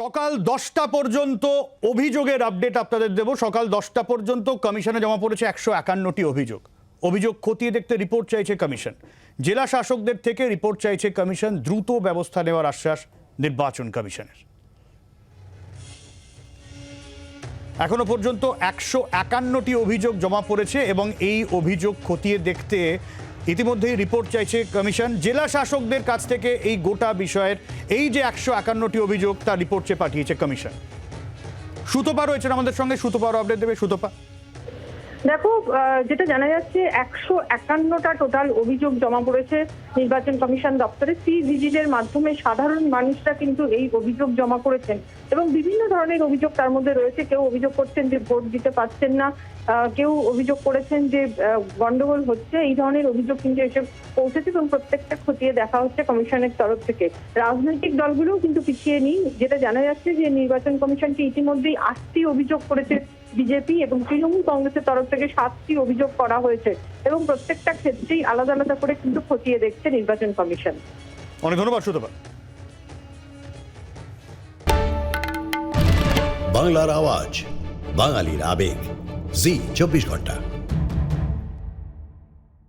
সকাল দশটা পর্যন্ত অভিযোগের আপডেট আপনাদের দেব। সকাল দশটা পর্যন্ত কমিশনে জমা পড়েছে একশো একান্নটি অভিযোগ। অভিযোগ খতিয়ে দেখতে রিপোর্ট চাইছে কমিশন জেলা শাসকদের থেকে রিপোর্ট চাইছে কমিশন দ্রুত ব্যবস্থা নেওয়ার আশ্বাস নির্বাচন কমিশনের। এখনও পর্যন্ত একশো একান্নটি অভিযোগ জমা পড়েছে এবং এই অভিযোগ খতিয়ে দেখতে ইতিমধ্যেই রিপোর্ট চাইছে কমিশন। জেলা শাসকদের কাছ থেকে এই গোটা বিষয়ের এই যে একশো একান্নটি অভিযোগ, তার রিপোর্ট চেয়ে পাঠিয়েছে কমিশন। সুতপা রয়েছেন আমাদের সঙ্গে। সুতপার আপডেট দেবে? সুতপা? দেখো যেটা জানা যাচ্ছে, একশো একান্নটা টোটাল অভিযোগ জমা পড়েছে নির্বাচন কমিশন দপ্তরে। সি ভিজিটের মাধ্যমে সাধারণ মানুষরা কিন্তু এই অভিযোগ জমা করেছেন এবং বিভিন্ন ধরনের অভিযোগ তার মধ্যে রয়েছে। কেউ অভিযোগ করছেন যে ভোট দিতে পারছেন না কেউ অভিযোগ করেছেন যে গন্ডগোল হচ্ছে। এই ধরনের অভিযোগ কিন্তু এসে পৌঁছেছে এবং প্রত্যেকটা খতিয়ে দেখা হচ্ছে কমিশনের তরফ থেকে। রাজনৈতিক দলগুলোও কিন্তু পিছিয়ে নেই। যেটা জানা যাচ্ছে যে, নির্বাচন কমিশনকে ইতিমধ্যেই আটটি অভিযোগ করেছে বিজেপি এবং তৃণমূল কংগ্রেসের তরফ থেকে সাতটি অভিযোগ করা হয়েছে এবং প্রত্যেকটা ক্ষেত্রেই আলাদা আলাদা করে কিন্তু খতিয়ে দেখছে নির্বাচন কমিশন। অনেক ধন্যবাদ সুতপা বাংলার আওয়াজ বাঙালির আবেগ। জি চব্বিশ ঘণ্টা।